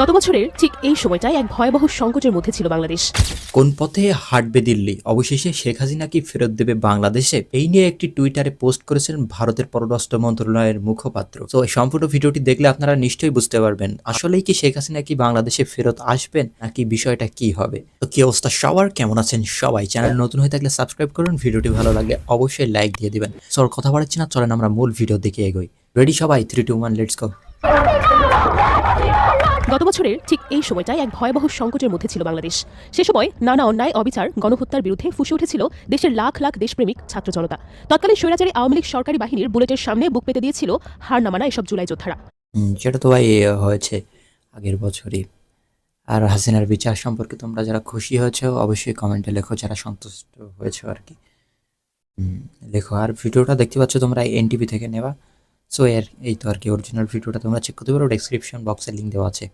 গত বছরের ঠিক এই সময়টায় এক ভয়াবহ সংকটের মধ্যে ছিল বাংলাদেশ। কোন পথে হাঁটবে দিল্লি? অবশেষে শেখ হাসিনা কি ফেরত দেবে বাংলাদেশে? এই নিয়ে একটি টুইটারে পোস্ট করেছেন ভারতের পররাষ্ট্র মন্ত্রণালয়ের মুখপাত্র। তো সম্পূর্ণ ভিডিওটি দেখলে আপনারা নিশ্চয়ই বুঝতে পারবেন, আসলেই কি শেখ হাসিনা কি বাংলাদেশে ফেরত আসবেন, নাকি বিষয়টা কি হবে? তো কি অবস্থা সবার? কেমন আছেন সবাই? চ্যানেল নতুন হয়ে থাকলে সাবস্ক্রাইব করুন, ভিডিওটি ভালো লাগলে অবশ্যই লাইক দিয়ে দিবেন। সর কথা বাড়াচ্ছি না, চলেন আমরা মূল ভিডিও দেখে এগোই। রেডি সবাই? Three, two, one, let's go. গত বছরের ঠিক এই সময়টায় এক ভয়াবহ সংকটের মধ্যে ছিল বাংলাদেশ। সে সময় নানা অন্যায়, অবিচার, গণহত্যার বিরুদ্ধে ফুসে উঠেছিল দেশের লাখ লাখ দেশপ্রেমিক ছাত্র জনতা। তৎকালীন স্বৈরাচারী আওয়ামী লীগ সরকারি বাহিনীর বুলেটের সামনে বুক পেতে দিয়েছিল হার নামানা এসব জুলাই যোদ্ধারা। সেটা তো ভাই হয়েছে আগের বছরই। আর হাসিনার বিচার সম্পর্কে তোমরা যারা খুশি হয়েছে, অবশ্যই কমেন্টে লেখো, যারা সন্তুষ্ট হয়েছে আর কি। লেখো। আর ভিডিওটা দেখতে পাচ্ছ তোমরা এনটিভি থেকে নেওয়া। সো এর এই তো আর কি অরিজিনাল ভিডিওটা তোমরা চেক করতে পারো ডেসক্রিপশন বক্সে লিঙ্ক দেওয়া আছে।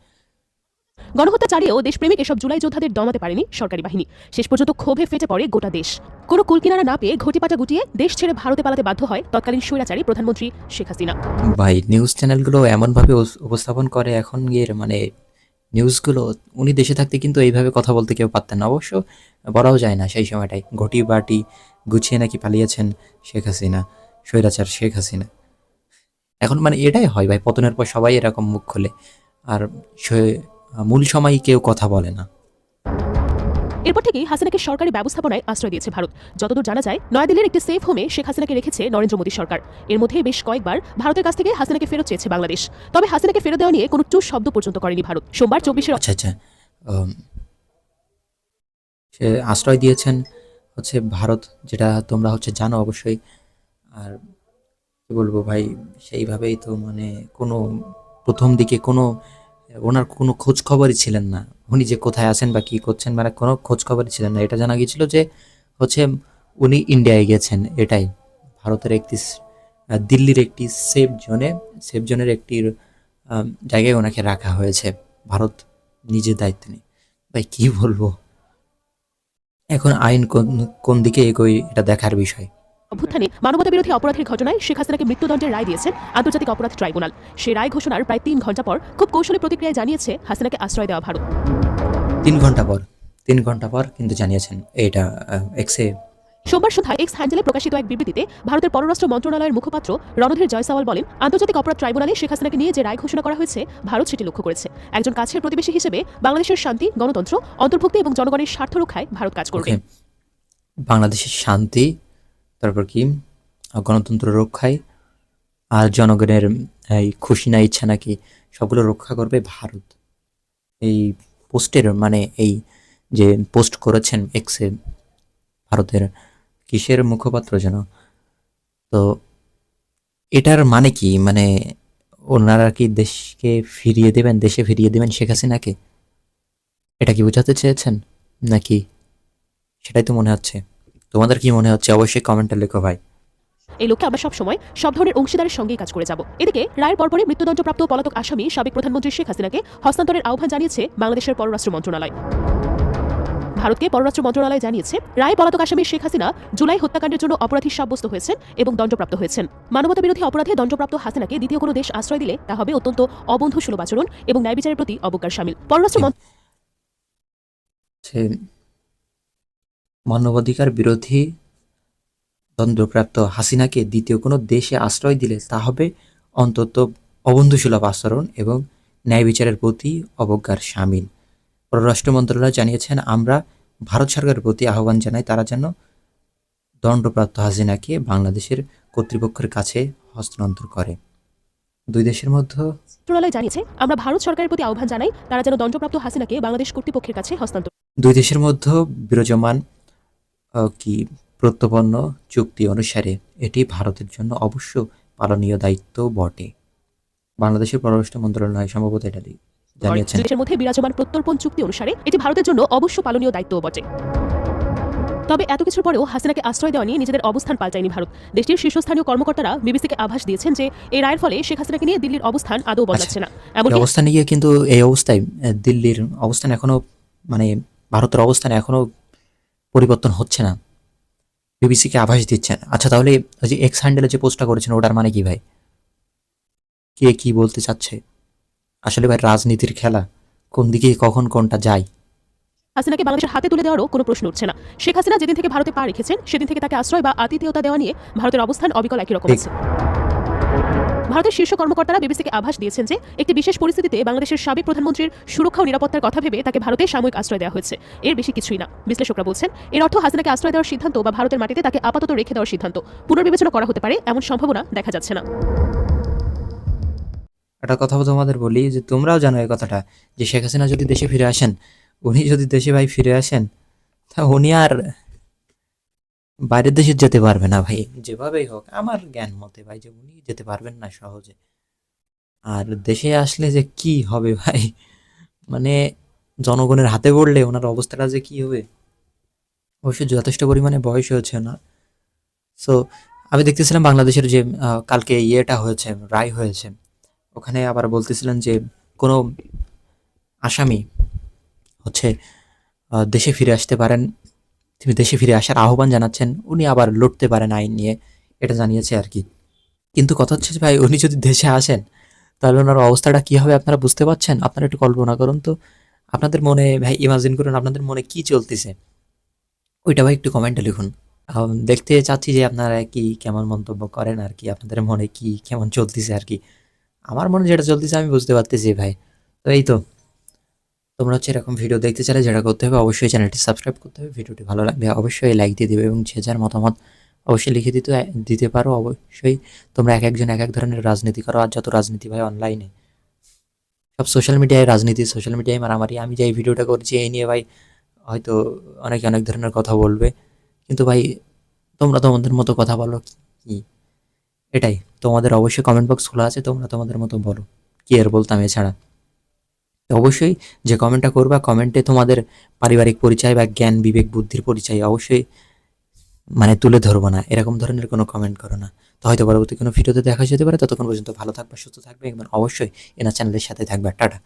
গণহত্যা চালিয়েও দেশপ্রেমিক এসব জুলাই যোদ্ধাদের দমাতে পারেনি সরকারি বাহিনী। শেষ পর্যন্ত ক্ষোভে ফেটে পড়ে গোটা দেশ। কোনো কুলকিনারা না পেয়ে ঘটিপাটা গুটিয়ে দেশ ছেড়ে ভারতে পালাতে বাধ্য হয় তৎকালীন স্বৈরাচারী প্রধানমন্ত্রী শেখ হাসিনা। ভাই নিউজ চ্যানেলগুলো এমনভাবে উপস্থাপন করে এখন গিয়ে মানে নিউজগুলো উনি দেশে থাকতে কিন্তু এইভাবে কথা বলতে কেউ পারতেন না। অবশ্য বলাও যায় না সেই সময়টাই ঘটি বাটি গুছিয়ে নাকি পালিয়েছেন শেখ হাসিনা স্বৈরাচার শেখ হাসিনা। এখন মানে এটাই হয় ভাই পতনের পর সবাই এরকম মুখ খোলে। আর সে- মূল সময় কেউ কথা বলে না। এরপর থেকেই হাসিনাকে সরকারি ব্যবস্থাপনায় আশ্রয় দিয়েছে ভারত। যতদূর জানা যায় নয়াদিল্লির একটি সেফ হোমে শেখ হাসিনাকে রেখেছে নরেন্দ্র মোদী সরকার। এর মধ্যে বেশ কয়েকবার ভারতের কাছ থেকে হাসিনাকে ফেরত চেয়েছে বাংলাদেশ। তবে হাসিনাকে ফেরত দেওয়া নিয়ে কোনো চুস শব্দ পর্যন্ত করেনি ভারত। সোমবার চব্বিশের আচ্ছা আচ্ছা। সে আশ্রয় দিয়েছেন হচ্ছে ভারত যেটা তোমরা হচ্ছে জানো অবশ্যই। আর কি বলব ভাই? সেইভাবেই তো মানে কোনো প্রথম দিকে কোনো, ওনার কোনো খোঁজ খবরই ছিলেন না। উনি যে কোথায় আছেন বা কী করছেন মানে কোনো খোঁজ খবরই ছিলেন না। এটা জানা গিয়েছিল যে হচ্ছে উনি ইন্ডিয়ায় গেছেন এটাই। ভারতের একটি দিল্লির একটি সেফ জোনে, সেফ জোনের একটি জায়গায় ওনাকে রাখা হয়েছে। ভারত নিজের দায়িত্ব নেই। ভাই, কি বলব? এখন আইন কোন কোন দিকে এগোয় এটা দেখার বিষয়। অভ্যুত্থানে মানবতা বিরোধী অপরাধের ঘটনায় শেখ হাসিনাকে মৃত্যুদণ্ডের রায় দিয়েছেন আন্তর্জাতিক অপরাধ ট্রাইব্যুনাল। সেই রায় ঘোষণার প্রায় তিন ঘণ্টা পর খুব কৌশলী প্রতিক্রিয়ায় জানিয়েছে হাসিনাকে আশ্রয় দেওয়া ভারত। তিন ঘণ্টা পর তিন ঘণ্টা পর কিন্তু জানিয়েছেন এটা এক্সে সোমবার সন্ধ্যায় এক্স হ্যান্ডেলে প্রকাশিত এক বিবৃতিতে ভারতের পররাষ্ট্র মন্ত্রণালয়ের মুখপাত্র রণধীর জয়সাওয়াল বলেন আন্তর্জাতিক অপরাধ ট্রাইব্যুনালে শেখ হাসিনাকে নিয়ে যে রায় ঘোষণা করা হয়েছে ভারত সেটি লক্ষ্য করেছে। একজন কাছের প্রতিবেশী হিসেবে বাংলাদেশের শান্তি গণতন্ত্র অন্তর্ভুক্তি এবং জনগণের স্বার্থ রক্ষায় ভারত কাজ করবে। বাংলাদেশের শান্তি তারপর কি? গণতন্ত্র রক্ষায়। আর জনগণের, এই খুশি না ইচ্ছা নাকি সবগুলো রক্ষা করবে ভারত। এই পোস্টের মানে এই যে পোস্ট করেছেন এক্সে, ভারতের কিসের মুখপাত্র যেন? তো এটার মানে কি? মানে ওনারা কি দেশকে ফিরিয়ে দেবেন, দেশে ফিরিয়ে দেবেন শেখ হাসিনাকে? এটা কি বোঝাতে চেয়েছেন? নাকি সেটাই তো মনে হচ্ছে। তোমাদের কি মনে হচ্ছে? অবশ্যই কমেন্টে লেখো ভাই। এই লক্ষ্যে আমরা সবসময় সব ধরনের অংশীদারের সঙ্গেই কাজ করে যাব। এদিকে রায়ের পরপরই মৃত্যুদণ্ডপ্রাপ্ত পলাতক আসামি সাবেক প্রধানমন্ত্রী শেখ হাসিনাকে হস্তান্তরের আহ্বান জানিয়েছে বাংলাদেশের পররাষ্ট্র মন্ত্রণালয়। ভারতকে পররাষ্ট্র মন্ত্রণালয় জানিয়েছে রায় পলাতক আসামি শেখ হাসিনা জুলাই হত্যাকাণ্ডের জন্য অপরাধী সাব্যস্ত হয়েছেন এবং দণ্ডপ্রাপ্ত হয়েছেন। মানবতা বিরোধী অপরাধে দণ্ডপ্রাপ্ত হাসিনাকে দ্বিতীয় কোনো দেশ আশ্রয় দিলে তা হবে অত্যন্ত অবন্ধু সুলভ আচরণ এবং ন্যায় বিচারের প্রতি অবজ্ঞার সামিল। পররাষ্ট্র মানবাধিকার বিরোধী দণ্ডপ্রাপ্ত হাসিনাকে দ্বিতীয় কোনো দেশে আশ্রয় দিলে তা হবে অন্তত অবন্ধুসুলভ আচরণ এবং ন্যায় বিচারের প্রতি অবজ্ঞার সামিল পররাষ্ট্র মন্ত্রণালয় জানিয়েছেন আমরা ভারত সরকারের প্রতি আহ্বান জানাই তারা যেন দণ্ডপ্রাপ্ত হাসিনাকে বাংলাদেশের কর্তৃপক্ষের কাছে হস্তান্তর করে। দুই দেশের মধ্যে মন্ত্রণালয় জানিয়েছে আমরা ভারত সরকারের প্রতি আহ্বান জানাই তারা যেন দণ্ডপ্রাপ্ত হাসিনাকে বাংলাদেশ কর্তৃপক্ষের কাছে হস্তান্তর দুই দেশের মধ্যে বিরাজমান কি প্রত্যপন্ন চুক্তি অনুসারে এটি ভারতের জন্য অবশ্য পালনীয় দায়িত্ব বটে। বাংলাদেশের পররাষ্ট্র মন্ত্রণালয় সম্ভবত এটা জানিয়েছেন। দেশের মধ্যে বিরাজমান প্রত্যর্পণ চুক্তি অনুসারে এটি ভারতের জন্য অবশ্য পালনীয় দায়িত্ব বটে। তবে এত কিছুর পরেও হাসিনাকে আশ্রয় দেওয়া নিয়ে নিজেদের অবস্থান পাল্টায়নি ভারত। দেশটির শীর্ষস্থানীয় কর্মকর্তারা বিবিসিকে আভাস দিয়েছেন যে এই রায়ের ফলে শেখ হাসিনাকে নিয়ে দিল্লির অবস্থান আদৌ বদলাচ্ছে না। এমন অবস্থানে গিয়ে কিন্তু এই অবস্থায় দিল্লির অবস্থান এখনও মানে ভারতের অবস্থান এখনও পরিবর্তন হচ্ছে না। বিবিসিকে আভাস দিচ্ছেন আচ্ছা তাহলে ওই যে এক্স হ্যান্ডেলে যে পোস্টটা করেছেন ওটার মানে কি ভাই? কে কি বলতে চাচ্ছে? আসলে ভাই রাজনীতির খেলা। কোন দিকে কখন কোনটা যায়? হাসিনাকে বাংলাদেশের হাতে তুলে দেওয়ারও কোনো প্রশ্ন উঠছে না। শেখ হাসিনা যেদিন থেকে ভারতে পা রেখেছেন সেদিন থেকে তাকে আশ্রয় বা আতিথেয়তা দেওয়া নিয়ে ভারতের অবস্থান অবিকল একই রকম আছে। ভারতের শীর্ষ কর্মকর্তারা বিবিসিকে আভাস দিয়েছেন যে একটি বিশেষ পরিস্থিতিতে বাংলাদেশের সাবেক প্রধানমন্ত্রীর সুরক্ষা ও নিরাপত্তার কথা ভেবে তাকে ভারতে সাময়িক আশ্রয় দেওয়া হয়েছে। এর বেশি কিছুই না। বিশ্লেষকরা বলছেন, এর অর্থ হাসিনাকে আশ্রয় দেওয়ার সিদ্ধান্ত বা ভারতের মাটিতে তাকে আপাতত রেখে দেওয়ার সিদ্ধান্ত। পুনর্বিবেচনা করা হতে পারে, এমন সম্ভাবনা দেখা যাচ্ছে না। একটা কথা তোমাদের বলি, যে তোমরাও জানো এই কথাটা, যে শেখ হাসিনা যদি দেশে ফিরে আসেন, উনি যদি দেশে ভাই ফিরে আসেন, তা উনি আর বাইরের দেশে যেতে পারবে না ভাই, যেভাবেই হোক, আমার জ্ঞান মতে ভাই যে উনি যেতে পারবেন না সহজে। আর দেশে আসলে যে কি হবে ভাই মানে জনগণের হাতে পড়লে ওনার অবস্থাটা যে কি হবে? অবশ্যই যথেষ্ট পরিমাণে বয়স হয়েছে না সো আমি দেখতেছিলাম বাংলাদেশের যে কালকে ইয়েটা হয়েছে, রায় হয়েছে। ওখানে আবার বলতেছিলেন যে কোনো আসামি হচ্ছে দেশে ফিরে আসতে পারেন। তিনি দেশে ফিরে আসার আহ্বান জানাচ্ছেন, উনি আবার লড়তে পারেন আইন নিয়ে, এটা জানিয়েছে আর কি। কিন্তু কথা হচ্ছে ভাই, উনি যদি দেশে আসেন, তাহলে ওনার অবস্থাটা কী হবে আপনারা বুঝতে পারছেন? আপনারা একটু কল্পনা করুন তো। আপনাদের মনে, ভাই ইমাজিন করুন আপনাদের মনে কি চলতেছে? ওইটা ভাই একটু কমেন্টে লিখুন। দেখতে চাচ্ছি যে আপনারা কি কেমন মন্তব্য করেন আর কি, আপনাদের মনে কি কেমন চলতেছে আর কি। আমার মনে যেটা চলতেছে আমি বুঝতে পারতেছি ভাই। তো এই তো। তোমরা হচ্ছে এরকম ভিডিও দেখতে চাইলে যেটা করতে হবে, অবশ্যই চ্যানেলটি সাবস্ক্রাইব করতে হবে। ভিডিওটি ভালো লাগবে অবশ্যই লাইক দিয়ে দেবে এবং যে যার মতামত অবশ্যই লিখে দিতে দিতে পারো। অবশ্যই তোমরা এক একজন এক এক ধরনের রাজনীতি করো। আর যত রাজনীতি ভাই অনলাইনে সব সোশ্যাল মিডিয়ায় রাজনীতি সোশ্যাল মিডিয়ায় মারামারি। আমি যে এই ভিডিওটা করছি, এই নিয়ে ভাই হয়তো অনেকে অনেক ধরনের কথা বলবে। কিন্তু ভাই, তোমরা তোমাদের মতো কথা বলো কি? এটাই। তোমাদের অবশ্যই কমেন্ট বক্স খোলা আছে, তোমরা তোমাদের মতো বলো। কি আর বলতাম এছাড়া? অবশ্যই যে কমেন্টটা করবা, কমেন্টে তোমাদের পারিবারিক পরিচয় বা জ্ঞান, বিবেক, বুদ্ধির পরিচয় অবশ্যই মানে তুলে ধরবো না। এরকম ধরনের কোনো কমেন্ট করো না। তো হয়তো পরবর্তী কোনো ভিডিওতে দেখা যেতে পারে। ততক্ষণ পর্যন্ত ভালো থাকবে, সুস্থ থাকবে এবং অবশ্যই এনার চ্যানেলের সাথে থাকবে। টাটা।